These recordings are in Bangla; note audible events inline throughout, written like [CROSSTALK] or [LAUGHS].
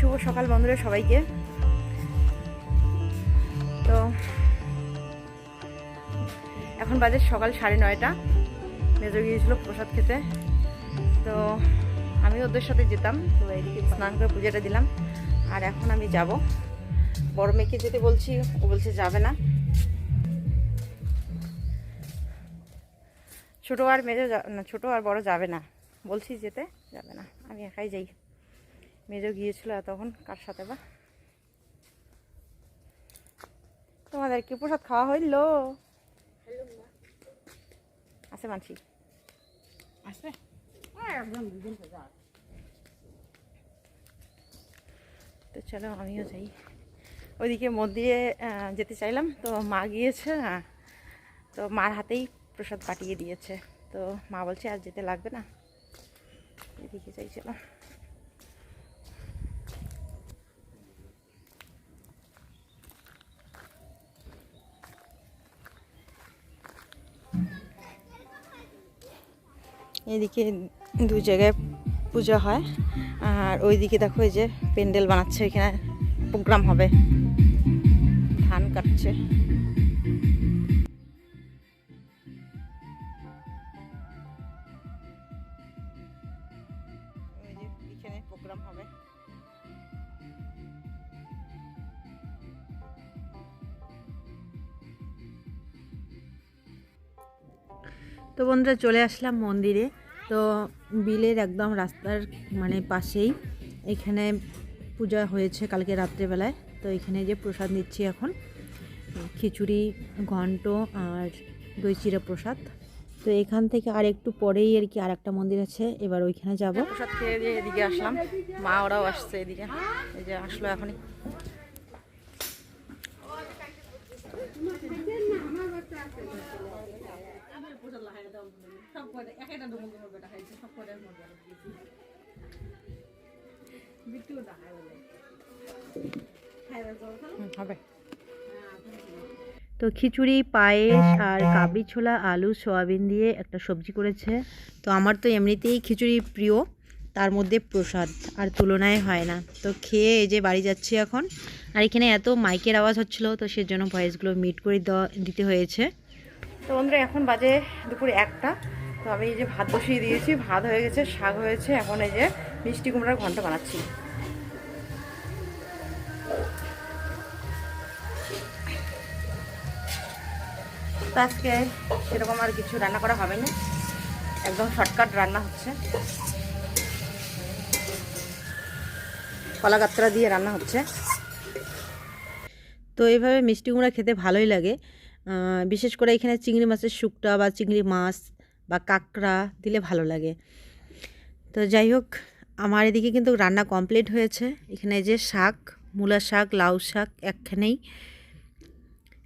শুভ সকাল বন্ধুরা সবাইকে। তো, এখন বাজে সকাল সাড়ে নয়টা। মেজো গিয়েছিল প্রসাদ খেতে। তো আমি ওদের সাথে যেতাম। তো এইদিকে স্নান করে পুজোটা দিলাম। আর এখন আমি যাব। বড় মেয়েকে যেতে বলছি, ও বলছে যাবে না। ছোটো আর মেজো না, ছোটো আর বড় যাবে না। বলছি যেতে, যাবে না। আমি একাই যাই। মেজো গিয়েছিল তখন কার সাথে বা? তোমাদের কি প্রসাদ খাওয়া হইল? আছে মানসি আছে? তো চলো আমিও যাই। ওইদিকে মন্দিরে যেতে চাইলাম তো মা গিয়েছে না তো মার হাতেই প্রসাদ পাঠিয়ে দিয়েছে। তো মা বলছে আর যেতে লাগবে না। এদিকে যাই এদিকে দু জায়গায় পূজা হয়। আর ওইদিকে দেখো এই যে প্যান্ডেল বানাচ্ছে এখানে প্রোগ্রাম হবে। ধান কাটছে। বন্ধুরা চলে আসলাম মন্দিরে। তো বিলের একদম রাস্তার মানে পাশেই এখানে পূজা হয়েছে কালকে রাত্রেবেলায়। তো এখানে যে প্রসাদ নিচ্ছি এখন, খিচুড়ি, ঘন্ট আর দই চিরা প্রসাদ। তো এখান থেকে আর একটু পরেই আর কি আর একটা মন্দির আছে, এবার ওইখানে যাব। প্রসাদ খেয়ে দিয়ে এদিকে আসলাম। মা ওরাও আসছে এদিকে। এই যে আসলো এখনই। সব এক একটা বেটা খাইছে সব মজা বিট্টু বলে। হবে। তো খিচুড়ি পায়েস আর কাবলি ছোলা আলু সয়াবিন দিয়ে একটা সবজি করেছে। তো আমার তো এমনিতেই খিচুড়ি প্রিয় তার মধ্যে প্রসাদ আর তুলনায় হয় না। তো খেয়ে এই যে বাড়ি যাচ্ছি এখন। আর এখানে এত মাইকের আওয়াজ হচ্ছিল তো সেজন্য ভয়েসগুলো মিট করে দেওয়া দিতে হয়েছে। তো বন্ধুরা এখন বাজে দুপুরে একটা। তো আমি এই যে ভাত বসিয়ে দিয়েছি, ভাত হয়ে গেছে, শাক হয়েছে, এখন এই যে মিষ্টি কুমড়ার ঘন্ট বানাচ্ছি। আজকে সেরকম আর কিছু রান্না করা হবে না একদম শর্টকাট রান্না হচ্ছে। কলা গাত্রা দিয়ে রান্না হচ্ছে। তো এইভাবে মিষ্টি কুমড়া খেতে ভালোই লাগে। বিশেষ করে এখানে চিংড়ি মাছের শুকটা বা চিংড়ি মাছ বা কাঁকড়া দিলে ভালো লাগে। তো যাই হোক, আমার এদিকে কিন্তু রান্না কমপ্লিট হয়েছে। এখানে যে শাক, মূলা শাক, লাউ শাক একখানেই।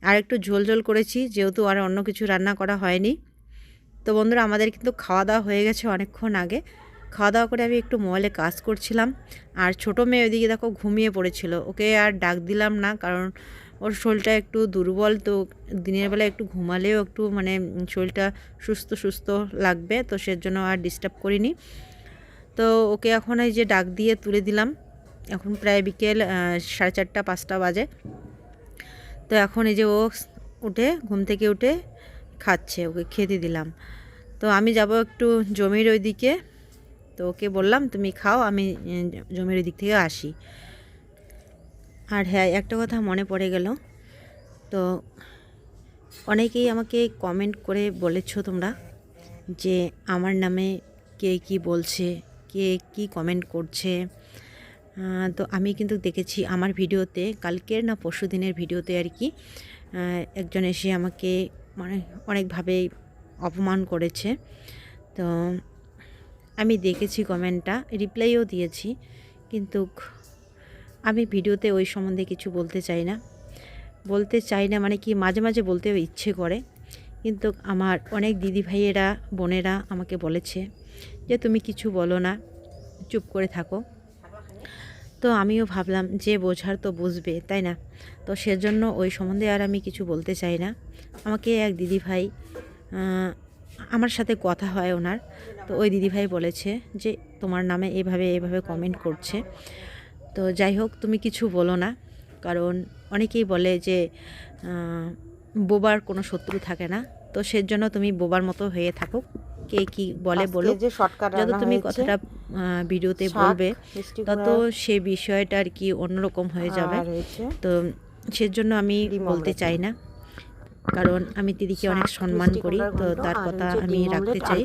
আর একটু ঝোল ঝোল করেছি, যেহেতু আর অন্য কিছু রান্না করা হয়নি। তো বন্ধুরা, আমাদের কিন্তু খাওয়া দাওয়া হয়ে গেছে অনেকক্ষণ আগে। খাওয়া দাওয়া করে আমি একটু মোবাইলে কাজ করছিলাম। আর ছোটো মেয়ে ওইদিকে দেখো ঘুমিয়ে পড়েছিল। ওকে আর ডাক দিলাম না, কারণ ওর শরীরটা একটু দুর্বল তো দিনের বেলা একটু ঘুমালেও একটু মানে শরীরটা সুস্থ সুস্থ লাগবে, তো সেজন্য আর ডিস্টার্ব করিনি। তো ওকে এখন এই যে ডাক দিয়ে তুলে দিলাম। এখন প্রায় বিকেল সাড়ে চারটা, পাঁচটা বাজে। তো এখন এই যে ও উঠে, ঘুম থেকে উঠে খাচ্ছে, ওকে খেতে দিলাম। তো আমি যাব একটু জমির ওইদিকে। তো ওকে বললাম, তুমি খাও, আমি জমির ওই দিক থেকে আসি। আর হ্যাঁ একটা কথা মনে পড়ে গেল। তো অনেকেই আমাকে কমেন্ট করে বলেছ তোমরা যে আমার নামে কে কি বলছে, কে কি কমেন্ট করছে। তো আমি কিন্তু দেখেছি আমার ভিডিওতে, কালকের না পরশু দিনের ভিডিওতে আর কি একজন এসে আমাকে মানে অনেকভাবে অপমান করেছে। তো আমি দেখেছি কমেন্টটা রিপ্লাইও দিয়েছি, কিন্তু আমি ভিডিওতে ওই সম্বন্ধে কিছু বলতে চাই না। বলতে চাই না মানে কি মাঝে মাঝে বলতে ইচ্ছে করে। কিন্তু আমার অনেক দিদি ভাইয়েরা, বোনেরা আমাকে বলেছে যে, তুমি কিছু বলো না, চুপ করে থাকো। তো আমিও ভাবলাম যে, বোঝার তো বুঝবে, তাই না? তো সেজন্য ওই সম্বন্ধে আর আমি কিছু বলতে চাই না। আমাকে এক দিদি ভাই আমার সাথে কথা হয় ওনার। তো ওই দিদিভাই বলেছে যে, তোমার নামে এভাবে এভাবে কমেন্ট করছে। তো যাই হোক তুমি কিছু বলো না। কারণ অনেকেই বলে যে বোবার কোনো শত্রু থাকে না। তো সেজন্য তুমি বোবার মতো হয়ে থাকো কে কি বলে বলো যত তুমি কথাটা ভিডিওতে বলবে তত সে বিষয়টা আর কি অন্যরকম হয়ে যাবে। তো তো সেজন্য আমি বলতে চাই না। কারণ আমি দিদিকে অনেক সম্মান করি তো তার কথা আমি রাখতে চাই।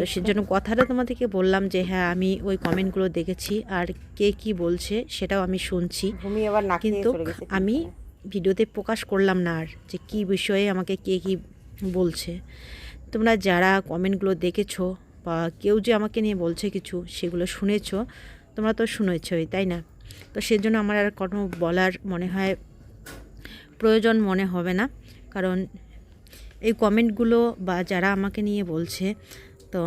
তো সেজন্য কথাটা তোমাদেরকে বললাম যে হ্যাঁ আমি ওই কমেন্টগুলো দেখেছি আর কে কি বলছে সেটাও আমি শুনছি। কিন্তু আমি ভিডিওতে প্রকাশ করলাম না আর যে কি বিষয়ে আমাকে কে কি বলছে। তোমরা যারা কমেন্টগুলো দেখেছ বা কেউ যে আমাকে নিয়ে বলছে কিছু সেগুলো শুনেছো তোমরা তো শুনেছই তাই না? তো সেজন্য আমার আর কোনো বলার মনে হয় প্রয়োজন মনে হবে না। কারণ এই কমেন্টগুলো বা যারা আমাকে নিয়ে বলছে, তো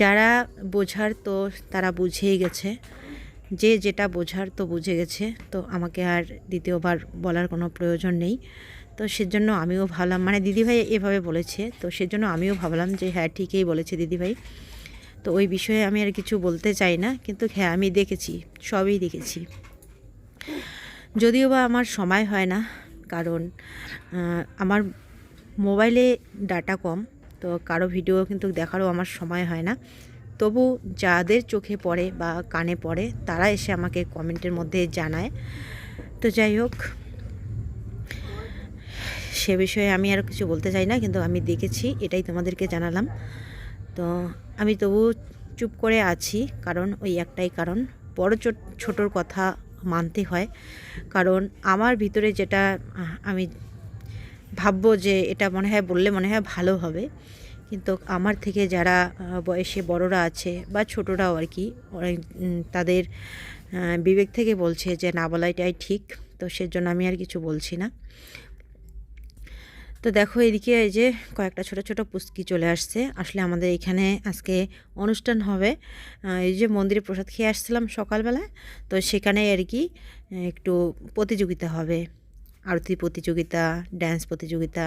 যারা বোঝার তো তারা বুঝেই গেছে। যে যেটা বোঝার তো বুঝে গেছে, তো আমাকে আর দ্বিতীয়বার বলার কোনো প্রয়োজন নেই। তো সেজন্য আমিও ভাবলাম মানে দিদিভাই এভাবে বলেছে, তো সেজন্য আমিও ভাবলাম যে হ্যাঁ ঠিকই বলেছে দিদিভাই। তো ওই বিষয়ে আমি আর কিছু বলতে চাই না, কিন্তু হ্যাঁ আমি দেখেছি, সবই দেখেছি। যদিও বা আমার সময় হয় না কারণ আমার মোবাইলে ডাটা কম, তো কারও ভিডিও কিন্তু দেখারও আমার সময় হয় না। তবু যাদের চোখে পড়ে বা কানে পড়ে, তারা এসে আমাকে কমেন্টের মধ্যে জানায়। তো যাই হোক, সে বিষয়ে আমি আর কিছু বলতে চাই না, কিন্তু আমি দেখেছি, এটাই তোমাদেরকে জানালাম। তো আমি তবু চুপ করে আছি, কারণ ওই একটাই কারণ। বড় ছোটোর কথা মানতে হয়। কারণ আমার ভিতরে যেটা আমি ভাববো যে এটা মনে হয় বললে মনে হয় ভালো হবে। কিন্তু আমার থেকে যারা বয়সে বড়রা আছে বা ছোটরাও আর কি তাদের বিবেক থেকে বলছে যে না বলাইটাই ঠিক। তো সেজন্য আমি আর কিছু বলছি না। তো দেখো এদিকে এই যে কয়েকটা ছোট ছোট পুস্কি চলে আসছে। আসলে আমাদের এখানে আজকে অনুষ্ঠান হবে। এই যে মন্দিরে প্রসাদ খেয়ে আসছিলাম সকালবেলায় তো সেখানে আর কি একটু প্রতিযোগিতা হবে। আরতি প্রতিযোগিতা ড্যান্স প্রতিযোগিতা,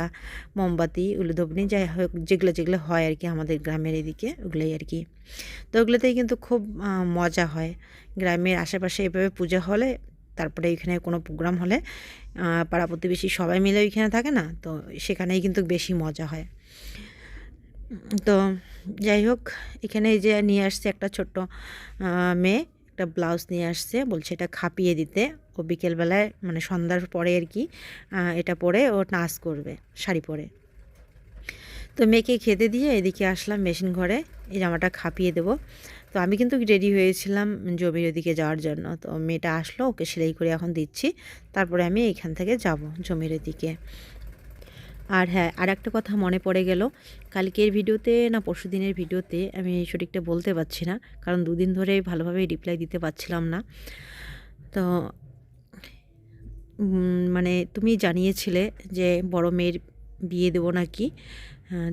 মোমবাতি, উলুধবনি, যাই হোক, যেগুলো যেগুলো হয় আর কি আমাদের গ্রামের এদিকে, ওগুলোই আর কি। তো ওগুলোতেই কিন্তু খুব মজা হয়। গ্রামের আশেপাশে এভাবে পূজা হলে তারপরে এখানে কোনো প্রোগ্রাম হলে পাড়া প্রতিবেশী সবাই মিলে ওইখানে থাকে না? তো সেখানেই কিন্তু বেশি মজা হয়। তো যাই হোক, এখানে যে নিয়ে আসছে একটা ছোট্ট মেয়ে, একটা ব্লাউজ নিয়ে আসছে, বলছে এটা খাপিয়ে দিতে। ও বিকেলবেলায় মানে সন্ধ্যার পরে আর কি এটা পরে ও নাচ করবে, শাড়ি পরে। তো মেয়েকে খেতে দিয়ে এদিকে আসলাম মেশিন ঘরে, এই জামাটা খাপিয়ে দেবো। তো আমি কিন্তু রেডি হয়েছিলাম জমির ওদিকে যাওয়ার জন্য। তো মেয়েটা আসলো, ওকে সেলাই করে এখন দিচ্ছি। তারপরে আমি এইখান থেকে যাব জমির ওদিকে। আর হ্যাঁ আর একটা কথা মনে পড়ে গেল। কালকের ভিডিওতে না পরশু দিনের ভিডিওতে আমি সঠিকটা বলতে পারছি না, কারণ দুদিন ধরে ভালোভাবে রিপ্লাই দিতে পারছিলাম না। তো মানে তুমি জানিয়েছিলে যে বড় মেয়ের বিয়ে দেবো নাকি?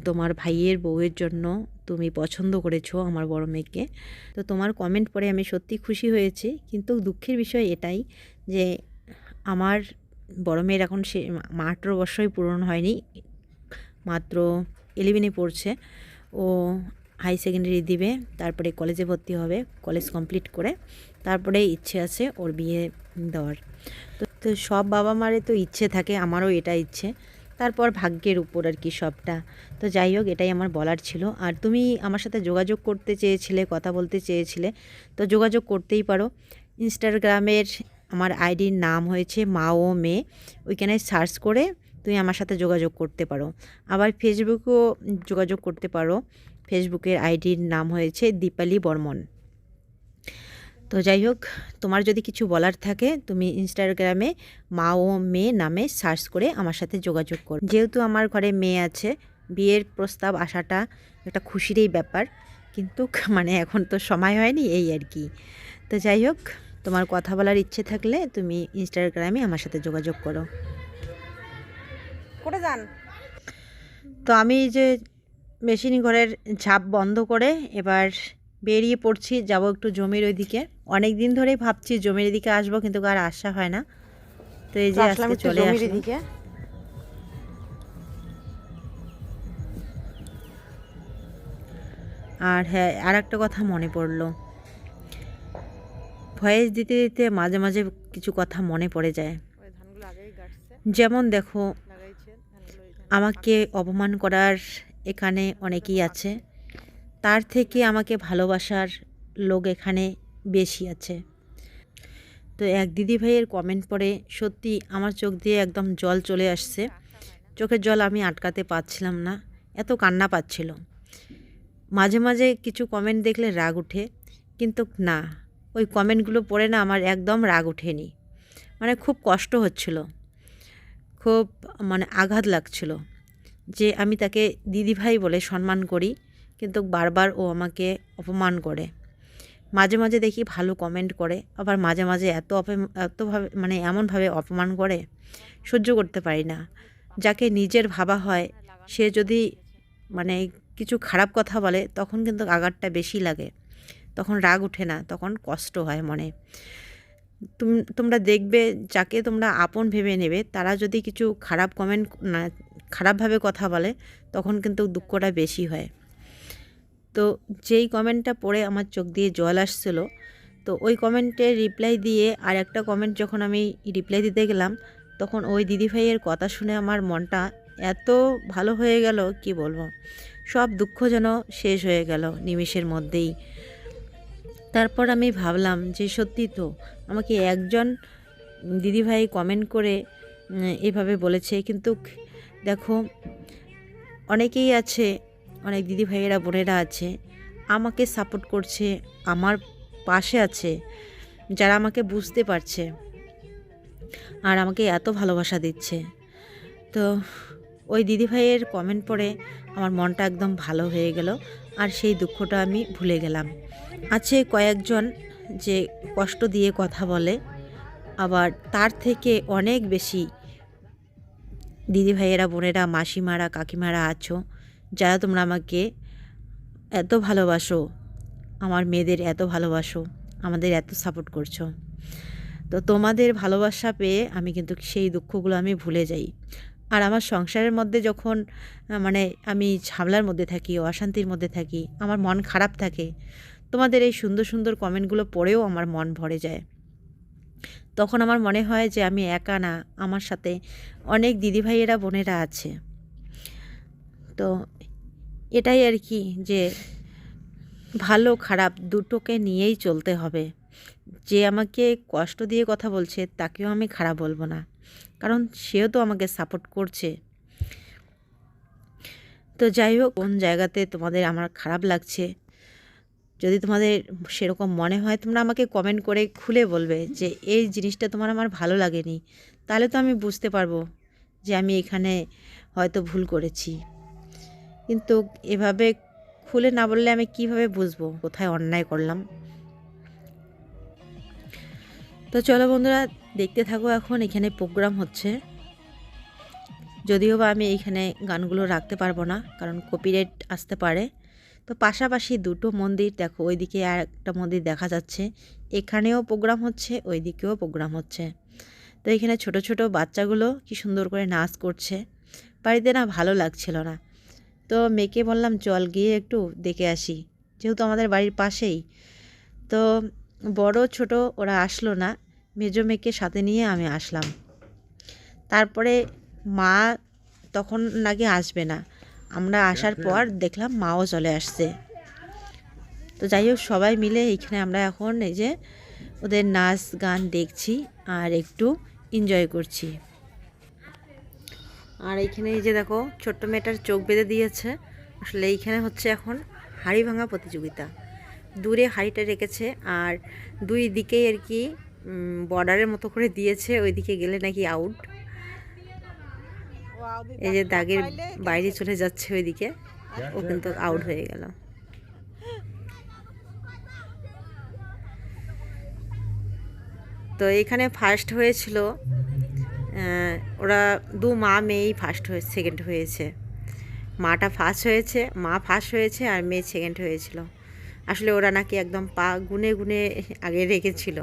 তোমার ভাইয়ের বউয়ের জন্য তুমি পছন্দ করেছ আমার বড় মেয়েকে। তো তোমার কমেন্ট পড়ে আমি সত্যি খুশি হয়েছি। কিন্তু দুঃখের বিষয় এটাই যে আমার বড় মেয়ের এখন সে আঠেরো বছরই পূরণ হয়নি, মাত্র ইলেভেনে পড়ছে। ও হাই সেকেন্ডারি দিবে, তারপরে কলেজে ভর্তি হবে কলেজ কমপ্লিট করে তারপরে ইচ্ছে আছে ওর বিয়ে দেওয়ার। তো সব বাবা মারে তো ইচ্ছে থাকে, আমারও এটা ইচ্ছে। তারপর ভাগ্যের উপর আর কি সবটা। তো যাই হোক, এটাই আমার বলার ছিল। আর তুমি আমার সাথে যোগাযোগ করতে চেয়েছিলে, কথা বলতে চেয়েছিলে, তো যোগাযোগ করতেই পারো। ইনস্টাগ্রামের আমার আইডির নাম হয়েছে মা। ও মেয়ে ওইখানে সার্চ করে তুমি আমার সাথে যোগাযোগ করতে পারো। আবার ফেসবুকেও যোগাযোগ করতে পারো। ফেসবুকের আইডির নাম হয়েছে দীপালি বর্মন। তো যাই হোক তোমার যদি কিছু বলার থাকে তুমি ইনস্টাগ্রামে মা ও মেয়ে নামে সার্চ করে আমার সাথে যোগাযোগ করো। যেহেতু আমার ঘরে মেয়ে আছে বিয়ের প্রস্তাব আসাটা একটা খুশিরই ব্যাপার কিন্তু [LAUGHS] মানে এখন তো সময় হয়নি এই আর কি। তো যাই হোক তোমার কথা বলার ইচ্ছে থাকলে তুমি ইনস্টাগ্রামে আমার সাথে যোগাযোগ করো। করে যান? তো আমি যে মেশিন ঘরের ঝাপ বন্ধ করে এবার বেরিয়ে পড়ছি যাব একটু জমির ওইদিকে। অনেক দিন ধরেই ভাবছি জমির দিকে আসব কিন্তু আর আসা হয় না। তো এই যে আজকে একটু চলে জমির আসলাম। দিকে আর হ্যাঁ আর একটা কথা মনে পড়ল। ভয়েস দিতে দিতে মাঝে মাঝে কিছু কথা মনে পড়ে যায়। যেমন দেখো আমাকে অপমান করার এখানে অনেকেই আছে। তার থেকে আমাকে ভালোবাসার লোক এখানে বেশি আছে। তো এক দিদি ভাইয়ের কমেন্ট পড়ে, সত্যি আমার চোখ দিয়ে একদম জল চলে আসছে। চোখের জল আমি আটকাতে পারছিলাম না। এত কান্না পাচ্ছিল। মাঝে মাঝে কিছু কমেন্ট দেখলে রাগ উঠে, কিন্তু না, ওই কমেন্টগুলো পড়ে না আমার একদম রাগ ওঠেনি মানে খুব কষ্ট হচ্ছিল। খুব মানে আঘাত লাগছিল যে আমি তাকে দিদিভাই বলে সম্মান করি। কিন্তু বারবার ও আমাকে অপমান করে। মাঝে মাঝে দেখি ভালো কমেন্ট করে, আবার মাঝে মাঝে এত এতভাবে মানে এমনভাবে অপমান করে, সহ্য করতে পারি না। যাকে নিজের ভাবা হয়, সে যদি মানে কিছু খারাপ কথা বলে, তখন কিন্তু আঘাতটা বেশি লাগে। তখন রাগ ওঠে না, তখন কষ্ট হয় মনে। তুম, তোমরা দেখবে, যাকে তোমরা আপন ভেবে নেবে, তারা যদি কিছু খারাপ কমেন্ট খারাপভাবে কথা বলে, তখন কিন্তু দুঃখটা বেশি হয়। তো যেই কমেন্টটা পড়ে আমার চোখ দিয়ে জল আসছিল, তো ওই কমেন্টে রিপ্লাই দিয়ে আর একটা কমেন্ট যখন আমি রিপ্লাই দিতে গেলাম, তখন ওই দিদিভাইয়ের কথা শুনে আমার মনটা এত ভালো হয়ে গেল, কি বলব? সব দুঃখ যেন শেষ হয়ে গেল নিমেষের মধ্যেই। তারপর আমি ভাবলাম যে সত্যি তো আমাকে একজন দিদিভাই কমেন্ট করে এভাবে বলেছে। কিন্তু দেখো, অনেকেই আছে অনেক দিদিভাইয়েরা, বোনেরা আছে, আমাকে সাপোর্ট করছে, আমার পাশে আছে, যারা আমাকে বুঝতে পারছে আর আমাকে এত ভালোবাসা দিচ্ছে। তো ওই দিদিভাইয়ের কমেন্ট পড়ে আমার মনটা একদম ভালো হয়ে গেল আর সেই দুঃখটা আমি ভুলে গেলাম। আছে কয়েকজন যে কষ্ট দিয়ে কথা বলে, আবার তার থেকে অনেক বেশি দিদিভাইয়েরা, বোনেরা, মাসিমারা, কাকিমারা আছো যারা তোমরা আমাকে এত ভালোবাসো, আমার মেয়েদের এত ভালোবাসো, আমাদের এত সাপোর্ট করছ, তো তোমাদের ভালোবাসা পেয়ে আমি কিন্তু সেই দুঃখগুলো আমি ভুলে যাই। আর আমার সংসারের মধ্যে যখন মানে আমি ঝামেলার মধ্যে থাকি, অশান্তির মধ্যে থাকি, আমার মন খারাপ থাকে, তোমাদের এই সুন্দর সুন্দর কমেন্টগুলো পড়েও আমার মন ভরে যায়। তখন আমার মনে হয় যে আমি একা না, আমার সাথে অনেক দিদিভাইয়েরা, বোনেরা আছে। তো এটাই আর কি যে ভালো খারাপ দুটোকে নিয়েই চলতে হবে। যে আমাকে কষ্ট দিয়ে কথা বলছে তাকেও আমি খারাপ বলব না। কারণ সেও তো আমাকে সাপোর্ট করছে। তো যাই হোক, কোন জায়গাতে তোমাদের আমার খারাপ লাগছে, যদি তোমাদের সেরকম মনে হয়, তোমরা আমাকে কমেন্ট করে খুলে বলবে যে এই জিনিসটা তোমার আমার ভালো লাগেনি। তাহলে তো আমি বুঝতে পারব যে আমি এখানে হয়তো ভুল করেছি। কিন্তু এভাবে খুলে না বললে আমি কীভাবে বুঝব? কোথায় অন্যায় করলাম? তো চলো বন্ধুরা, দেখতে থাকো এখন, এখানে প্রোগ্রাম হচ্ছে। যদিও বা আমি এখানে গানগুলো রাখতে পারব না, কারণ কপিরাইট আসতে পারে। তো পাশাপাশি দুটো মন্দির, দেখো ওইদিকে আর একটা মন্দির দেখা যাচ্ছে। এখানেও প্রোগ্রাম হচ্ছে, ওইদিকেও প্রোগ্রাম হচ্ছে। তো এখানে ছোট ছোট বাচ্চাগুলো কি সুন্দর করে নাচ করছে। বাড়িতে না ভালো লাগছিল না। তো মেয়েকে বললাম, চল গিয়ে একটু দেখে আসি। যেহেতু আমাদের বাড়ির পাশেই। তো বড়, ছোট ওরা আসলো না। মেজো মেয়েকে সাথে নিয়ে আমি আসলাম। তারপরে মা তখন নাকি আসবে না। আমরা আসার পর দেখলাম মাও চলে আসছে। তো যাই হোক, সবাই মিলে এইখানে আমরা এখন এই যে ওদের নাচ, গান দেখছি আর একটু এনজয় করছি। আর এইখানে এই যে দেখো ছোট্ট মেয়েটার চোখ বেঁধে দিয়েছে। আসলে এইখানে হচ্ছে এখন হাড়ি ভাঙা প্রতিযোগিতা। দূরে হাড়িটা রেখেছে আর দুই দিকেই আর কি বর্ডারের মতো করে দিয়েছে ওইদিকে গেলে নাকি আউট এই যে দাগের বাইরে চলে যাচ্ছে ওইদিকে। ও কিন্তু আউট হয়ে গেল। তো এখানে ফার্স্ট হয়েছিল ওরা দু মা মেয়েই ফার্স্ট হয়ে সেকেন্ড হয়েছে। মাটা ফার্স্ট হয়েছে মা ফার্স্ট হয়েছে আর মেয়ে সেকেন্ড হয়েছিল। আসলে ওরা নাকি একদম পা গুনে গুনে আগে রেখেছিল।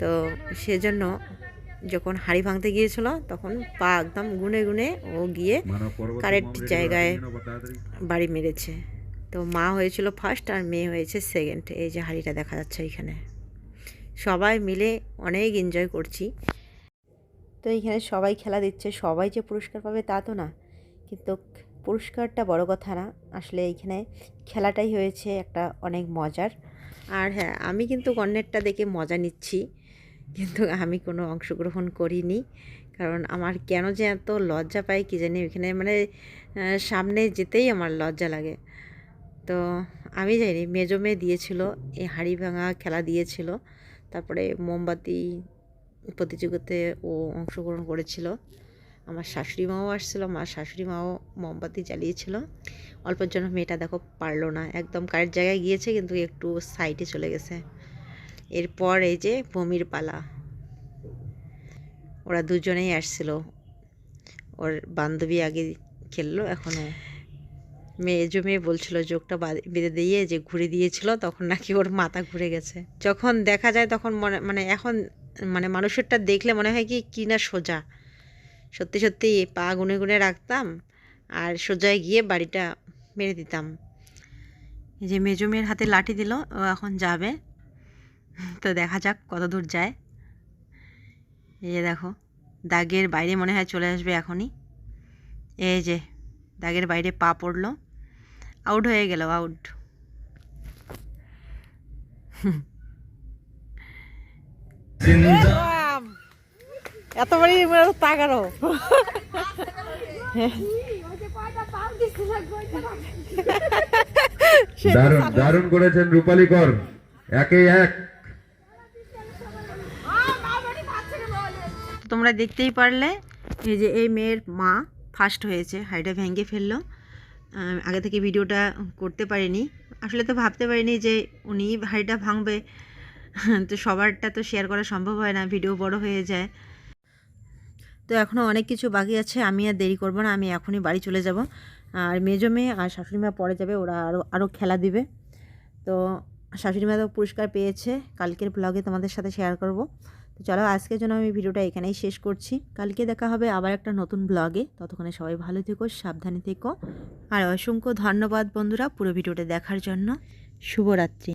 তো সেজন্য যখন হাঁড়ি ভাঙতে গিয়েছিল তখন পা একদম গুনে গুনে ও গিয়ে কারেক্ট জায়গায় বাড়ি মেরেছে। তো মা হয়েছিল ফার্স্ট আর মেয়ে হয়েছে সেকেন্ড এই যে হাঁড়িটা দেখা যাচ্ছে এখানে। সবাই মিলে অনেক এনজয় করছি। তো এইখানে সবাই খেলা দিচ্ছে, সবাই যে পুরস্কার পাবে তা তো না। কিন্তু পুরস্কারটা বড় কথা না, আসলে এইখানে খেলাটাই হয়েছে একটা অনেক মজার। আর হ্যাঁ আমি কিন্তু অন্যেরটা দেখে মজা নিচ্ছি, কিন্তু আমি কোনো অংশগ্রহণ করিনি, কারণ আমার কেন যে এত লজ্জা পাই কি জানি ওইখানে মানে সামনে যেতেই আমার লজ্জা লাগে। তো আমি জানি, মেজো মেয়ে দিয়েছিল, এই হাঁড়ি ভাঙা খেলা দিয়েছিল, তারপরে মোমবাতি প্রতিযোগিতায় ও অংশগ্রহণ করেছিল। আমার শাশুড়ি মাও আসছিল আমার শাশুড়ি মাও মোমবাতি জ্বালিয়েছিল। অল্পের জন্য মেয়েটা দেখো পারল না, একদম কারের জায়গায় গিয়েছে কিন্তু একটু সাইডে চলে গেছে। এরপর এই যে বমির পালা। ওরা দুজনেই আসছিল। ওর বান্ধবী আগে খেললো এখনও মেয়ে যে মেয়ে বলছিল যোগটা বেঁধে দিয়ে যে ঘুরে দিয়েছিল, তখন নাকি ওর মাথা ঘুরে গেছে। যখন দেখা যায় তখন মনে মানে এখন মানে মানুষেরটা দেখলে মনে হয় কি কি না সোজা। সত্যি সত্যি পা গুনে গুনে রাখতাম আর সোজায় গিয়ে বাড়িটা মেরে দিতাম। এই যে মেজো মেয়ের হাতে লাঠি দিল, ও এখন যাবে। তো দেখা যাক কত দূর যায়। এই যে দেখো, দাগের বাইরে মনে হয় চলে আসবে এখনই। এই যে, দাগের বাইরে পা পড়ল। আউট হয়ে গেল, আউট। এত বাড়ি তাকারো দারুণ দারুণ করেছেন রূপালী কর। একে এক। তোমরা দেখতেই পারলে এই যে এই মেয়ের মা ফার্স্ট হয়েছে হাইটা ভেঙে ফেলল। আগে থেকে ভিডিওটা করতে পারিনি। আসলে তো ভাবতে পারিনি যে উনি হাঁড়িটা ভাঙবে। [LAUGHS] তো সবারটা তো শেয়ার করা সম্ভব হয় না ভিডিও বড় হয়ে যায়। তো এখনও অনেক কিছু বাকি আছে, আমি আর দেরি করব না, আমি এখনই বাড়ি চলে যাব। আর মেজো মেয়ে আর শাশুড়ি মা পরে যাবে, ওরা আরও আরও খেলা দিবে। তো শাশুড়ি মা তো পুরস্কার পেয়েছে, কালকের ব্লগে তোমাদের সাথে শেয়ার করব। তো চলো, আজকের জন্য আমি ভিডিওটা এখানেই শেষ করছি। কালকে দেখা হবে আবার একটা নতুন ব্লগে ততক্ষণে সবাই ভালো থেকো, সাবধানে থেকো। আর অসংখ্য ধন্যবাদ বন্ধুরা পুরো ভিডিওটা দেখার জন্য। শুভরাত্রি।